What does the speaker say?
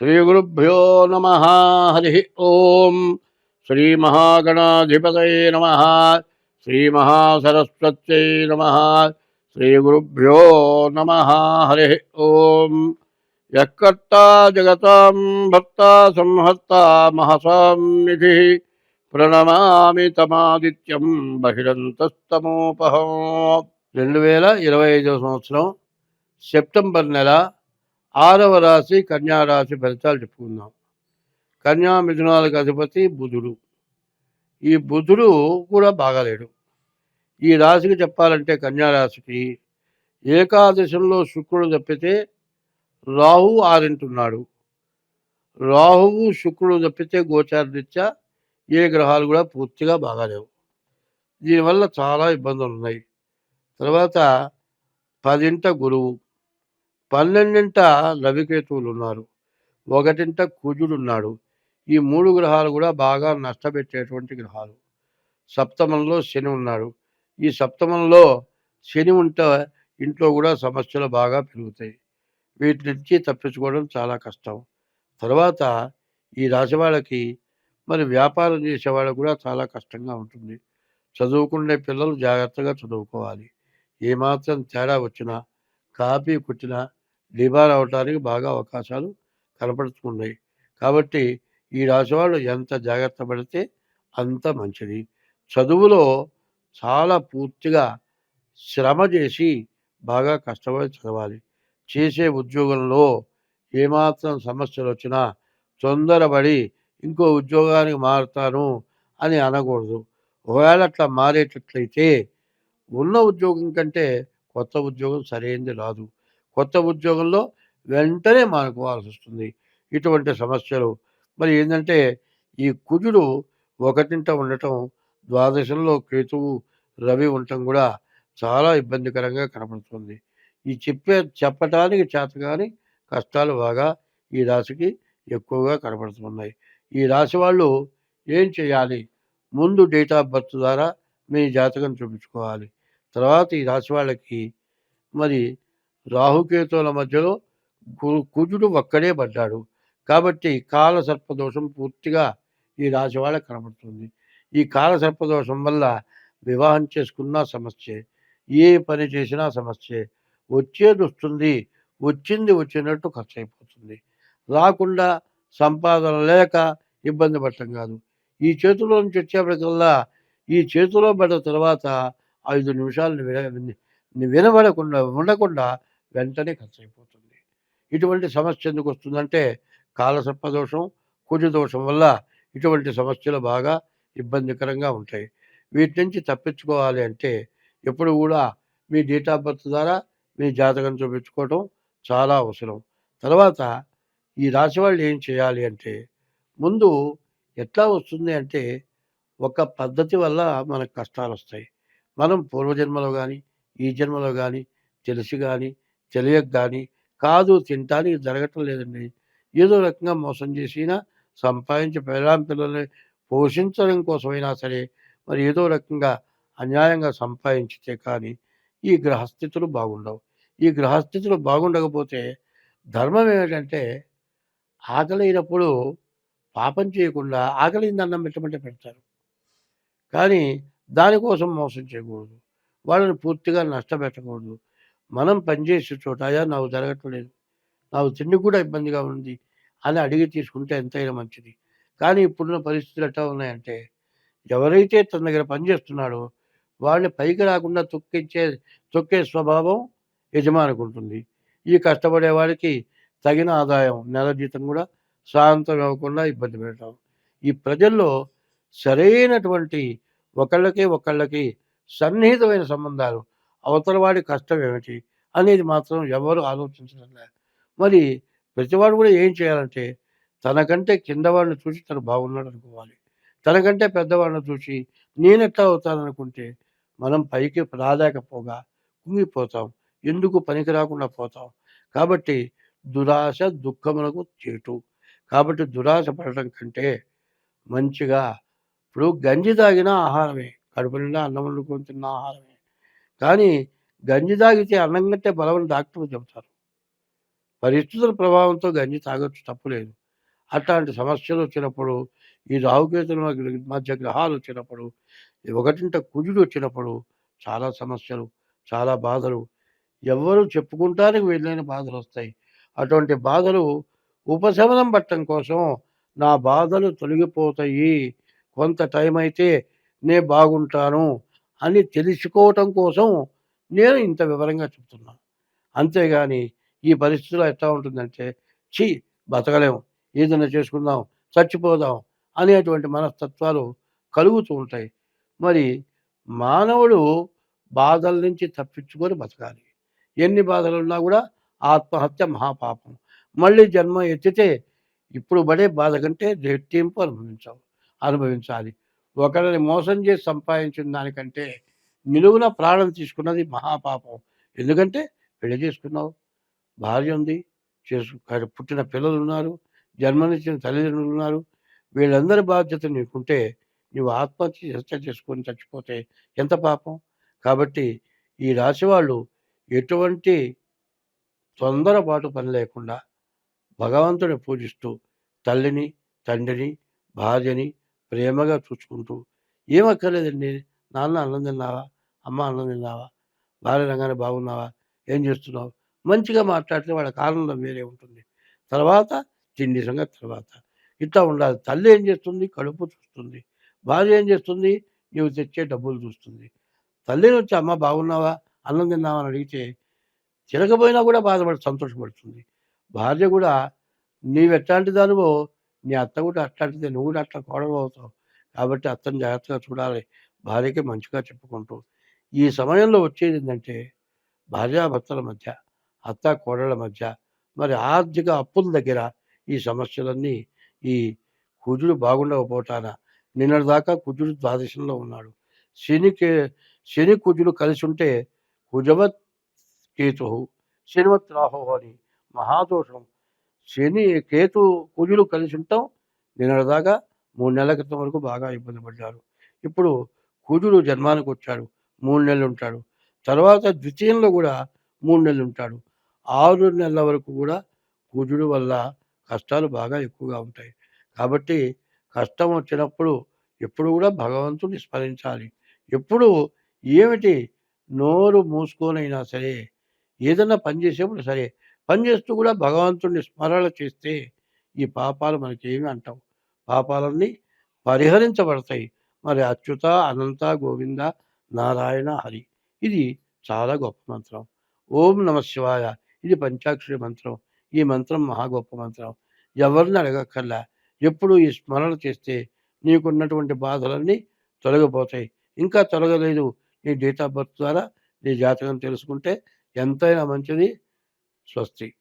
శ్రీగురుభ్యో నమ. హరి ఓం. శ్రీ మహాగణాధిపతయ నమ. శ్రీ మహాసరస్వత్యై నమ. శ్రీ గురుభ్యో నమ. హరి ఓం. యకర్త జగతాం భర్త సంహర్త మహసాం నిధి ప్రణమామి తమాదిత్యం బహిరంతస్తమోపహం. రెండు వేల ఇరవై ఐదవ సంవత్సరం సెప్టెంబర్ నెల ఆరవ రాశి కన్యా రాశి ఫలితాలు చెప్పుకుందాం. కన్యా మిథునాలకు అధిపతి బుధుడు. ఈ బుధుడు కూడా బాగాలేడు ఈ రాశికి చెప్పాలంటే కన్యా రాశికి ఏకాదశంలో శుక్రుడు తప్పితే రాహు ఆరింటున్నాడు. రాహువు శుక్రుడు తప్పితే గోచారరీత్యా ఏ గ్రహాలు కూడా పూర్తిగా బాగాలేవు దీనివల్ల చాలా ఇబ్బందులు ఉన్నాయి తర్వాత పదింట గురువు. పన్నెండింట రవికేతువులు ఉన్నారు ఒకటింట కుజుడు ఉన్నాడు ఈ మూడు గ్రహాలు కూడా బాగా నష్టపెట్టేటువంటి గ్రహాలు. సప్తమంలో శని ఉన్నాడు. ఈ సప్తమంలో శని ఉంటే ఇంట్లో కూడా సమస్యలు బాగా పెరుగుతాయి. వీటి నుంచి తప్పించుకోవడం చాలా కష్టం. తర్వాత ఈ రాశి వాళ్ళకి మరి వ్యాపారం చేసే వాళ్ళకు కూడా చాలా కష్టంగా ఉంటుంది. చదువుకునే పిల్లలు జాగ్రత్తగా చదువుకోవాలి. ఏమాత్రం తేడా వచ్చినా కాపీ కుట్టినా డిబార్ అవటానికి బాగా అవకాశాలు కనపడుతున్నాయి. కాబట్టి ఈ రాశి వాళ్ళు ఎంత జాగ్రత్త పడితే అంత మంచిది. చదువులో చాలా పూర్తిగా శ్రమ చేసి బాగా కష్టపడి చదవాలి. చేసే ఉద్యోగంలో ఏమాత్రం సమస్యలు వచ్చినా తొందరపడి ఇంకో ఉద్యోగానికి మారుతాను అని అనకూడదు. ఒకవేళ అట్లా మారేటట్లయితే ఉన్న ఉద్యోగం కంటే కొత్త ఉద్యోగం సరైనది రాదు. కొత్త ఉద్యోగంలో వెంటనే మానుకోవాల్సి వస్తుంది. ఇటువంటి సమస్యలు మరి ఏంటంటే ఈ కుజుడు ఒకటింట ఉండటం ద్వాదశంలో కేతువు రవి ఉండటం కూడా చాలా ఇబ్బందికరంగా కనపడుతుంది. ఈ చెప్పే చెప్పటానికి చేతగాని కష్టాలు బాగా ఈ రాశికి ఎక్కువగా కనపడుతున్నాయి. ఈ రాశి వాళ్ళు ఏం చేయాలి? ముందు డేట్ ఆఫ్ బర్త్ ద్వారా మీ జాతకం చూపించుకోవాలి. తర్వాత ఈ రాశి వాళ్ళకి మరి రాహుకేతువుల మధ్యలో కుజుడు ఒక్కడే పడ్డాడు. కాబట్టి కాల సర్పదోషం పూర్తిగా ఈ రాశి వాళ్ళకి కనబడుతుంది. ఈ కాల సర్పదోషం వల్ల వివాహం చేసుకున్నా సమస్యే. ఏ పని చేసినా సమస్యే. వచ్చేది వస్తుంది. వచ్చింది వచ్చినట్టు ఖర్చు అయిపోతుంది రాకుండా సంపాదన లేక ఇబ్బంది పడటం కాదు. ఈ చేతిలో నుంచి వచ్చేప్పటికల్లా ఈ చేతిలో పడ్డ తర్వాత ఐదు నిమిషాలు వినబడకుండా ఉండకుండా వెంటనే ఖర్చు అయిపోతుంది ఇటువంటి సమస్య ఎందుకు వస్తుందంటే కాలసర్పదోషం కుజదోషం వల్ల ఇటువంటి సమస్యలు బాగా ఇబ్బందికరంగా ఉంటాయి. వీటి నుంచి తప్పించుకోవాలి అంటే ఎప్పుడు కూడా మీ డేట్ ఆఫ్ బర్త్ ద్వారా మీ జాతకం చూపించుకోవటం చాలా అవసరం. తర్వాత ఈ రాశి వాళ్ళు ఏం చేయాలి అంటే ముందు ఎట్లా వస్తుంది అంటే ఒక పద్ధతి వల్ల మనకు కష్టాలు వస్తాయి మనం పూర్వజన్మలో కానీ ఈ జన్మలో కానీ తెలిసి కానీ తెలియక కానీ కాదు తినటానికి జరగటం లేదండి. ఏదో రకంగా మోసం చేసినా సంపాదించి పెళ్ళాం పిల్లల్ని పోషించడం కోసమైనా సరే మరి ఏదో రకంగా అన్యాయంగా సంపాదించితే కానీ ఈ గ్రహస్థితులు బాగుండవు. ఈ గ్రహస్థితులు బాగుండకపోతే ధర్మం ఏమిటంటే ఆకలి అయినప్పుడు పాపం చేయకుండా ఆకలింది అన్నం పెట్టమంటే పెడతారు. కానీ దానికోసం మోసం చేయకూడదు. వాళ్ళని పూర్తిగా నష్టపెట్టకూడదు. మనం పనిచేసే చోట అయ్యా నాకు జరగట్లేదు. నాకు తిండి కూడా ఇబ్బందిగా ఉంది అని అడిగి తీసుకుంటే ఎంతైనా మంచిది. కానీ ఇప్పుడున్న పరిస్థితులు ఎట్లా ఉన్నాయంటే ఎవరైతే తన దగ్గర పనిచేస్తున్నాడో వాళ్ళని పైకి రాకుండా తొక్కించే తొక్కే స్వభావం యజమానికి ఉంటుంది. ఈ కష్టపడే వాడికి తగిన ఆదాయం నెల జీతం కూడా సాయంత్రం ఇవ్వకుండా ఇబ్బంది పెట్టడం ఈ ప్రజల్లో సరైనటువంటి ఒకళ్ళకి ఒకళ్ళకి సన్నిహితమైన సంబంధాలు అవతల వాడి కష్టం ఏమిటి అనేది మాత్రం ఎవరు ఆలోచించడంలే మరి ప్రతివాడు కూడా ఏం చేయాలంటే తనకంటే కింద వాడిని చూసి తను బాగున్నాడు అనుకోవాలి. తనకంటే పెద్దవాడిని చూసి నేనెట్లా అవుతాననుకుంటే మనం పైకి రాలేకపోగా కుంగిపోతాం. ఎందుకు పనికి రాకుండా పోతాం? కాబట్టి దురాశ దుఃఖములకు చేటు. కాబట్టి దురాశ పడటం కంటే మంచిగా ఇప్పుడు గంజి తాగిన ఆహారమే. కడుపు నిండా అన్నం వండుకొని తిన్న ఆహారమే. కానీ గంజి తాగితే అన్నం కంటే బలమని డాక్టర్లు చెబుతారు. పరిస్థితుల ప్రభావంతో గంజి తాగొచ్చు తప్పులేదు. అట్లాంటి సమస్యలు వచ్చినప్పుడు ఈ రాహుకేతుల మధ్య- మధ్య గ్రహాలు వచ్చినప్పుడు ఒకటింట కుజుడు వచ్చినప్పుడు చాలా సమస్యలు చాలా బాధలు. ఎవరు చెప్పుకుంటానికి వెళ్ళిన బాధలు వస్తాయి. అటువంటి బాధలు ఉపశమనం పట్టడం కోసం నా బాధలు తొలగిపోతాయి. కొంత టైం అయితే నే బాగుంటాను. అని తెలుసుకోవటం కోసం నేను ఇంత వివరంగా చెప్తున్నాను అంతేగాని ఈ పరిస్థితిలో ఎట్లా ఉంటుందంటే ఛీ బతకలేము. ఏదైనా చేసుకుందాం చచ్చిపోదాం అనేటువంటి మనస్తత్వాలు కలుగుతూ ఉంటాయి. మరి మానవుడు బాధల నుంచి తప్పించుకొని బతకాలి. ఎన్ని బాధలు ఉన్నా కూడా ఆత్మహత్య మహాపాపం. మళ్ళీ జన్మ ఎత్తితే ఇప్పుడు పడే బాధ కంటే రెట్టింపు అనుభవించావు అనుభవించాలి. ఒకరిని మోసం చేసి సంపాదించిన దానికంటే నిలువున ప్రాణం తీసుకున్నది మహాపాపం. ఎందుకంటే పెళ్ళి చేసుకున్నావు. భార్య ఉంది. చేసు పుట్టిన పిల్లలు ఉన్నారు జన్మనిచ్చిన తల్లిదండ్రులు ఉన్నారు. వీళ్ళందరి బాధ్యత నీకుంటే నువ్వు ఆత్మహత్య హత్య చేసుకొని చచ్చిపోతే ఎంత పాపం? కాబట్టి ఈ రాశి వాళ్ళు ఎటువంటి తొందరపాటు పని లేకుండా భగవంతుని పూజిస్తూ తల్లిని తండ్రిని భార్యని ప్రేమగా చూసుకుంటూ ఏమక్కర్లేదండి నాన్న అన్నం తిన్నావా? అమ్మ అన్నం తిన్నావా? భార్య రంగానే బాగున్నావా? ఏం చేస్తున్నావు? మంచిగా మాట్లాడితే వాళ్ళ ఆనందం వేరే ఉంటుంది. తర్వాత తిండి సంగతి తర్వాత. ఇట్లా ఉండాలి. తల్లి ఏం చేస్తుంది? కడుపు చూస్తుంది. భార్య ఏం చేస్తుంది? నీవు తెచ్చే డబ్బులు చూస్తుంది. తల్లిని వచ్చి అమ్మ బాగున్నావా? అన్నం తిన్నావా అని అడిగితే తినకపోయినా కూడా బాధపడి సంతోషపడుతుంది. భార్య కూడా నీవు ఎట్లాంటి దానివో నీ అత్త కూడా అట్లాంటిది. నువ్వు కూడా అట్లా కోడలు అవుతావు. కాబట్టి అత్తని జాగ్రత్తగా చూడాలి. భార్యకి మంచిగా చెప్పుకుంటూ. ఈ సమయంలో వచ్చేది ఏంటంటే భార్యాభర్తల మధ్య అత్త కోడళ్ళ మధ్య మరి ఆర్థిక అప్పుల దగ్గర ఈ సమస్యలన్నీ ఈ కుజుడు బాగుండకపోవటాన నిన్నటిదాకా కుజుడు ద్వాదశంలో ఉన్నాడు. శనికి శని కుజుడు కలిసి ఉంటే కుజవత్ కేతు శనివత్ రాహో అని మహాదోషం శని కేతు కుజులు కలిసి ఉంటాం. నిన్నటిదాకా మూడు నెలల క్రితం వరకు బాగా ఇబ్బంది పడ్డారు. ఇప్పుడు కుజుడు జన్మానికి వచ్చాడు. మూడు నెలలు ఉంటాడు. తర్వాత ద్వితీయంలో కూడా మూడు నెలలు ఉంటాడు. ఆరు నెలల వరకు కూడా కుజుడు వల్ల కష్టాలు బాగా ఎక్కువగా ఉంటాయి. కాబట్టి కష్టం వచ్చినప్పుడు ఎప్పుడు కూడా భగవంతుని స్మరించాలి. ఎప్పుడు ఏమిటి నోరు మూసుకొనైనా సరే ఏదైనా పని చేసేప్పుడు సరే పని చేస్తూ కూడా భగవంతుడిని స్మరణ చేస్తే ఈ పాపాలు మనకేమి అంటాం అంటావు? పాపాలన్నీ పరిహరించబడతాయి. మరి అచ్యుత అనంత గోవింద నారాయణ హరి. ఇది చాలా గొప్ప మంత్రం. ఓం నమ శివాయ. ఇది పంచాక్షరి మంత్రం. ఈ మంత్రం మహా గొప్ప మంత్రం. ఎవరిని అడగక్కర్లా. ఎప్పుడు ఈ స్మరణ చేస్తే నీకున్నటువంటి బాధలన్నీ తొలగిపోతాయి. ఇంకా తొలగలేదు నీ డేట్ ఆఫ్ బర్త్ ద్వారా నీ జాతకం తెలుసుకుంటే ఎంతైనా మంచిది. స్వస్తి.